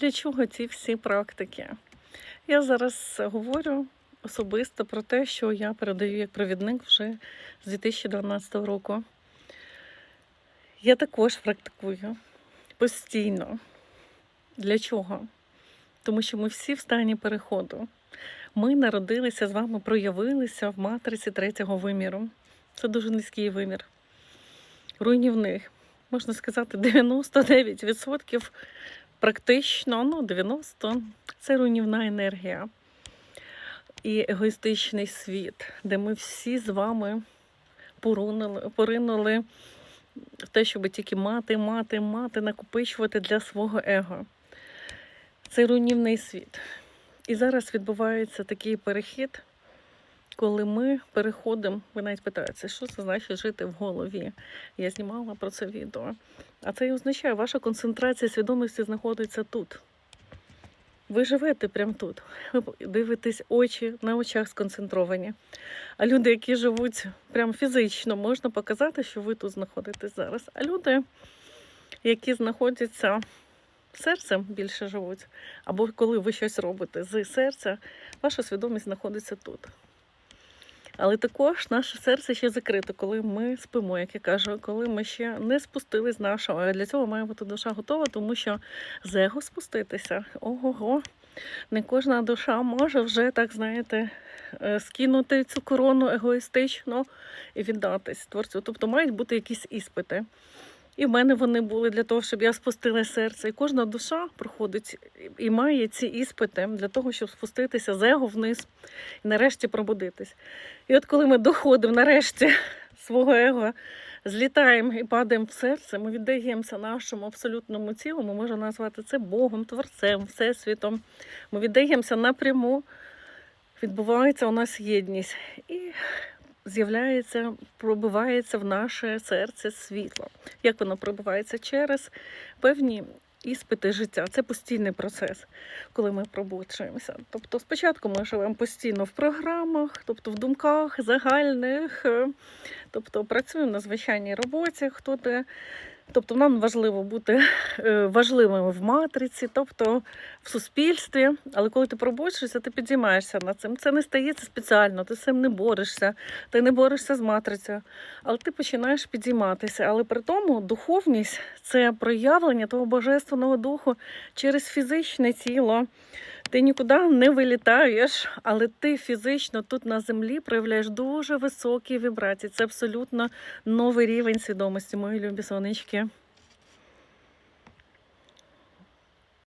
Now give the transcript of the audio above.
Для чого ці всі практики? Я зараз говорю особисто про те, що я передаю як провідник вже з 2012 року. Я також практикую постійно. Для чого? Тому що ми всі в стані переходу. Ми народилися з вами, проявилися в матриці третього виміру. Це дуже низький вимір. Руйнівних. Можна сказати, 99% практично, ну, 90 це руйнівна енергія і егоїстичний світ, де ми всі з вами порунули, поринули в те, щоб тільки мати, мати, мати, накопичувати для свого его. Це руйнівний світ. І зараз відбувається такий перехід, коли ми переходимо, ви навіть питаєте, що це значить жити в голові. Я знімала про це відео. А це і означає, ваша концентрація свідомості знаходиться тут. Ви живете прямо тут. Ви дивитесь очі на очах сконцентровані. А люди, які живуть прямо фізично, можна показати, що ви тут знаходитесь зараз. А люди, які знаходяться серцем, більше живуть, або коли ви щось робите з серця, ваша свідомість знаходиться тут. Але також наше серце ще закрите, коли ми спимо, як я кажу, коли ми ще не спустились з нашого. А для цього має бути душа готова, тому що з его спуститися. Ого-го. Не кожна душа може вже, так знаєте, е, скинути цю корону егоїстично і віддатись творцю. Тобто мають бути якісь іспити. І в мене вони були для того, щоб я спустила серце. І кожна душа проходить і має ці іспити для того, щоб спуститися з его вниз і нарешті пробудитись. І от коли ми доходимо нарешті свого его, злітаємо і падаємо в серце, ми віддаємося нашому абсолютному цілому, можна назвати це Богом, Творцем, Всесвітом. Ми віддаємося напряму, відбувається у нас єдність. І з'являється, пробивається в наше серце світло. Як воно пробивається через певні іспити життя. Це постійний процес, коли ми пробуджуємося. Тобто, спочатку ми живемо постійно в програмах, тобто в думках загальних, е, тобто працюємо на звичайній роботі, хто де. Тобто нам важливо бути е, важливими в матриці, тобто в суспільстві. Але коли ти пробуджуєшся, ти підіймаєшся над цим. Це не стається спеціально, ти з цим не борешся, ти не борешся з матрицею, але ти починаєш підійматися. Але при тому духовність це проявлення того божественного духу через фізичне тіло. Ти нікуди не вилітаєш, але ти фізично тут на землі проявляєш дуже високі вібрації. Це абсолютно новий рівень свідомості, мої любі сонечки.